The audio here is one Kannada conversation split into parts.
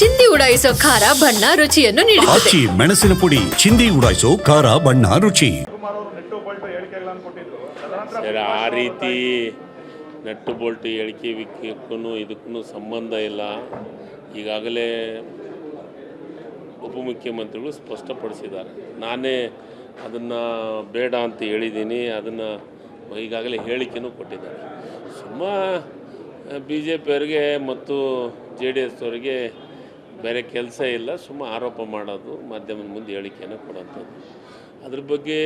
ಚಿಂದಿ ಉಡಾಯಿಸೋ ಖಾರ ಬಣ್ಣ ರುಚಿಯನ್ನು ನೀಡುತ್ತದೆ. ಆಚಿ ಮೆಣಸಿನ ಪುಡಿ ಚಿಂದಿ ಉಡಾಯಿಸೋ ಖಾರ ಬಣ್ಣ ರುಚಿ. ಸರ್ ಆ ರೀತಿ ನಟ್ಟು ಬೋಲ್ಟ್ ಹೇಳಿಕೆ ವಿಕ್ಕೂ ಇದಕ್ಕೂ ಸಂಬಂಧ ಇಲ್ಲ. ಈಗಾಗಲೇ ಉಪಮುಖ್ಯಮಂತ್ರಿಗಳು ಸ್ಪಷ್ಟಪಡಿಸಿದ್ದಾರೆ. ನಾನೇ ಅದನ್ನು ಬೇಡ ಅಂತ ಹೇಳಿದ್ದೀನಿ ಅದನ್ನು ಈಗಾಗಲೇ ಹೇಳಿಕೆನೂ ಕೊಟ್ಟಿದ್ದಾರೆ. ಸುಮ್ಮ ಬಿ ಜೆ ಪಿಯವರಿಗೆ ಮತ್ತು ಜೆ ಡಿ ಎಸ್ ಅವರಿಗೆ ಬೇರೆ ಕೆಲಸ ಇಲ್ಲ, ಸುಮ್ಮ ಆರೋಪ ಮಾಡೋದು, ಮಾಧ್ಯಮದ ಮುಂದೆ ಹೇಳಿಕೆಯನ್ನು ಕೊಡೋಂಥದ್ದು. ಅದ್ರ ಬಗ್ಗೆ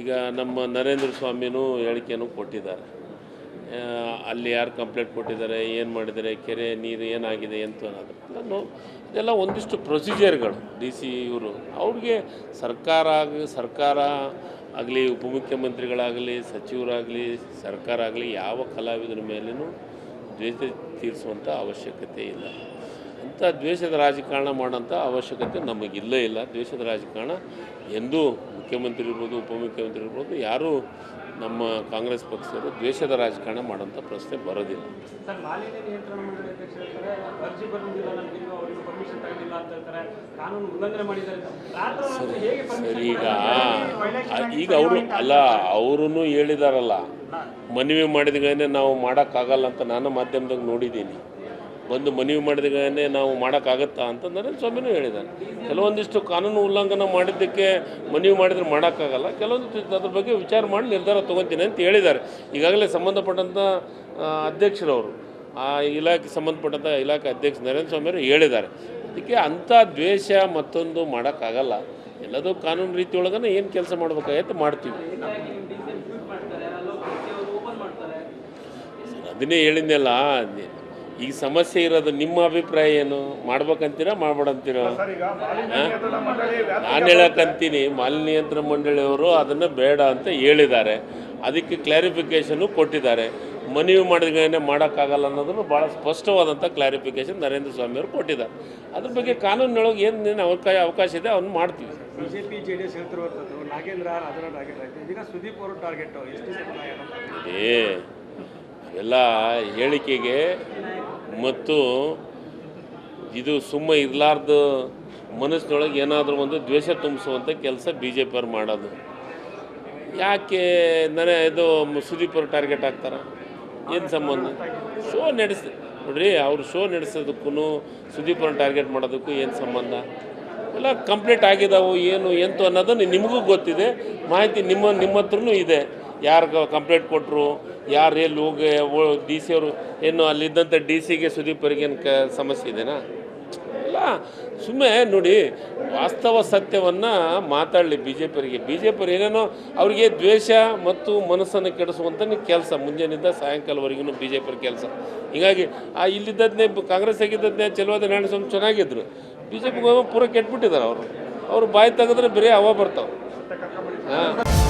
ಈಗ ನಮ್ಮ ನರೇಂದ್ರ ಸ್ವಾಮಿನೂ ಹೇಳಿಕೆಯನ್ನು ಕೊಟ್ಟಿದ್ದಾರೆ. ಅಲ್ಲಿ ಯಾರು ಕಂಪ್ಲೇಂಟ್ ಕೊಟ್ಟಿದ್ದಾರೆ, ಏನು ಮಾಡಿದ್ದಾರೆ, ಕೆರೆ, ನೀರು ಏನಾಗಿದೆ ಅಂತ ಅನ್ನೋದು. ನಾನು ಇದೆಲ್ಲ ಒಂದಿಷ್ಟು ಪ್ರೊಸೀಜರ್ಗಳು, ಡಿ ಸಿ ಇವರು. ಅವ್ರಿಗೆ ಸರ್ಕಾರ ಆಗ, ಸರ್ಕಾರ ಆಗಲಿ, ಉಪಮುಖ್ಯಮಂತ್ರಿಗಳಾಗಲಿ, ಸಚಿವರಾಗಲಿ, ಸರ್ಕಾರ ಆಗಲಿ ಯಾವ ಕಲಾವಿದರ ಮೇಲೂ ದ್ವೇಷ ತೀರಿಸುವಂಥ ಅವಶ್ಯಕತೆ ಇಲ್ಲ. ಅಂಥ ದ್ವೇಷದ ರಾಜಕಾರಣ ಮಾಡೋಂಥ ಅವಶ್ಯಕತೆ ನಮಗಿಲ್ಲೇ ಇಲ್ಲ. ದ್ವೇಷದ ರಾಜಕಾರಣ ಎಂದೂ ಮುಖ್ಯಮಂತ್ರಿ ಇರ್ಬೋದು ಉಪಮುಖ್ಯಮಂತ್ರಿ ಇರ್ಬೋದು ಯಾರೂ ನಮ್ಮ ಕಾಂಗ್ರೆಸ್ ಪಕ್ಷದವರು ದ್ವೇಷದ ರಾಜಕಾರಣ ಮಾಡೋಂಥ ಪ್ರಶ್ನೆ ಬರೋದಿಲ್ಲ. ಸರ್ ಈಗ ಈಗ ಅವರು ಅಲ್ಲ ಅವರೂ ಹೇಳಿದಾರಲ್ಲ ಮನವಿ ಮಾಡಿದಾಗನೇ ನಾವು ಮಾಡೋಕ್ಕಾಗಲ್ಲ ಅಂತ ನಾನು ಮಾಧ್ಯಮದಾಗ ನೋಡಿದ್ದೀನಿ. ಬಂದು ಮನವಿ ಮಾಡಿದಾಗನೇ ನಾವು ಮಾಡೋಕ್ಕಾಗತ್ತಾ ಅಂತ ನರೇಂದ್ರ ಸ್ವಾಮಿನೂ ಹೇಳಿದ್ದಾರೆ ಕೆಲವೊಂದಿಷ್ಟು ಕಾನೂನು ಉಲ್ಲಂಘನೆ ಮಾಡಿದ್ದಕ್ಕೆ ಮನವಿ ಮಾಡಿದ್ರೆ ಮಾಡೋಕ್ಕಾಗಲ್ಲ. ಕೆಲವೊಂದಿಷ್ಟು ಅದ್ರ ಬಗ್ಗೆ ವಿಚಾರ ಮಾಡಿ ನಿರ್ಧಾರ ತೊಗೊತೀನಿ ಅಂತ ಹೇಳಿದ್ದಾರೆ ಈಗಾಗಲೇ ಸಂಬಂಧಪಟ್ಟಂಥ ಅಧ್ಯಕ್ಷರವರು, ಆ ಇಲಾಖೆ ಸಂಬಂಧಪಟ್ಟಂಥ ಇಲಾಖೆ ಅಧ್ಯಕ್ಷ ನರೇಂದ್ರ ಸ್ವಾಮಿಯವರು ಹೇಳಿದ್ದಾರೆ. ಅದಕ್ಕೆ ಅಂಥ ದ್ವೇಷ ಮತ್ತೊಂದು ಮಾಡೋಕ್ಕಾಗಲ್ಲ. ಎಲ್ಲದೂ ಕಾನೂನು ರೀತಿ ಒಳಗನೆ ಏನು ಕೆಲಸ ಮಾಡ್ಬೇಕಾಗತ್ತೆ ಮಾಡ್ತೀವಿ. ಅದನ್ನೇ ಹೇಳಿದ್ನಲ್ಲ ಈಗ ಸಮಸ್ಯೆ ಇರೋದು ನಿಮ್ಮ ಅಭಿಪ್ರಾಯ ಏನು? ಮಾಡ್ಬೇಕಂತೀರಾ ಮಾಡ್ಬೇಡಂತೀರೋ? ನಾನು ಹೇಳಕ್ಕಂತೀನಿ ಮಾಲಿನ್ಯ ನಿಯಂತ್ರಣ ಮಂಡಳಿಯವರು ಅದನ್ನು ಬೇಡ ಅಂತ ಹೇಳಿದ್ದಾರೆ. ಅದಕ್ಕೆ ಕ್ಲಾರಿಫಿಕೇಶನ್ ಕೊಟ್ಟಿದ್ದಾರೆ. ಮನವಿ ಮಾಡಿದ್ರೆ ಮಾಡೋಕ್ಕಾಗಲ್ಲ ಅನ್ನೋದನ್ನು ಭಾಳ ಸ್ಪಷ್ಟವಾದಂಥ ಕ್ಲಾರಿಫಿಕೇಶನ್ ನರೇಂದ್ರ ಸ್ವಾಮಿ ಅವರು ಕೊಟ್ಟಿದ್ದಾರೆ. ಅದ್ರ ಬಗ್ಗೆ ಕಾನೂನಿನೊಳಗೆ ಏನು ಏನು ಅವಕಾಶ ಅವಕಾಶ ಇದೆ ಅವನ್ನ ಮಾಡ್ತೀವಿ. ಬಿಜೆಪಿ ಜೆ ಡಿ ಎಸ್ ಹೇಳ್ತಿರುವಂಥದ್ದು ನಾಗೇಂದ್ರ ಅದರ ಟಾರ್ಗೆಟ್ ಇದೀಗ ಸುದೀಪ್ ಅವರು ಟಾರ್ಗೆಟ್ ಎಷ್ಟು ಏ ಅವೆಲ್ಲ ಹೇಳಿಕೆಗೆ ಮತ್ತು ಇದು ಸುಮ್ಮ ಇರಲಾರ್ದ ಮನಸ್ಸಿನೊಳಗೆ ಏನಾದರೂ ಒಂದು ದ್ವೇಷ ತುಂಬಿಸುವಂಥ ಕೆಲಸ ಬಿ ಜೆ ಪಿಯವ್ರು ಮಾಡೋದು. ಯಾಕೆ ನನಗೆ ಇದು ಸುದೀಪ್ ಅವ್ರು ಟಾರ್ಗೆಟ್ ಆಗ್ತಾರೆ ಏನು ಸಂಬಂಧ? ಶೋ ನಡೆಸ್, ನೋಡ್ರಿ ಅವ್ರು ಶೋ ನಡೆಸೋದಕ್ಕೂ ಸುದೀಪ್ ಟಾರ್ಗೆಟ್ ಮಾಡೋದಕ್ಕೂ ಏನು ಸಂಬಂಧ? ಎಲ್ಲ ಕಂಪ್ಲೀಟ್ ಆಗಿದಾವು, ಏನು, ಎಂತು ಅನ್ನೋದನ್ನು ನಿಮಗೂ ಗೊತ್ತಿದೆ, ಮಾಹಿತಿ ನಿಮ್ಮ ನಿಮ್ಮ ಹತ್ರನೂ ಇದೆ. ಯಾರು ಕಂಪ್ಲೇಂಟ್ ಕೊಟ್ಟರು ಯಾರು ಎಲ್ಲಿ ಹೋಗಿ ಡಿ ಸಿ ಅವರು ಏನು ಅಲ್ಲಿದ್ದಂಥ ಡಿ ಸಿಗೆ ಸುದೀಪ್ ಅವರಿಗೆ ಏನು ಕ, ಸಮಸ್ಯೆ ಇದೆನಾ? ಇಲ್ಲ. ಸುಮ್ಮನೆ ನೋಡಿ, ವಾಸ್ತವ ಸತ್ಯವನ್ನು ಮಾತಾಡಲಿ ಬಿ ಜೆ ಪಿಯವರಿಗೆ ಬಿ ಜೆ ಪಿಯವ್ರು ಏನೇನೋ ಅವರಿಗೆ ದ್ವೇಷ ಮತ್ತು ಮನಸ್ಸನ್ನು ಕೆಡಿಸುವಂಥ ಕೆಲಸ. ಮುಂಜಾನಿಂದ ಸಾಯಂಕಾಲವರೆಗೂ ಬಿ ಜೆ ಪಿಯವ್ರ ಕೆಲಸ. ಹೀಗಾಗಿ ಆ ಇಲ್ಲಿದ್ದದನ್ನೇ ಕಾಂಗ್ರೆಸ್ ಆಗಿದ್ದದನ್ನೇ ಚೆಲುವಾದ ನಾರಾಯಣಸ್ವಾಮಿ ಚೆನ್ನಾಗಿದ್ರು. ಬಿ ಜೆ ಪಿಗೆ ಪೂರ ಕೆಟ್ಬಿಟ್ಟಿದ್ದಾರೆ ಅವರು. ಅವರು ಬಾಯಿ ತೆಗೆದ್ರೆ ಬರೀ ಹವಾ ಬರ್ತಾವೆ. ಹಾಂ.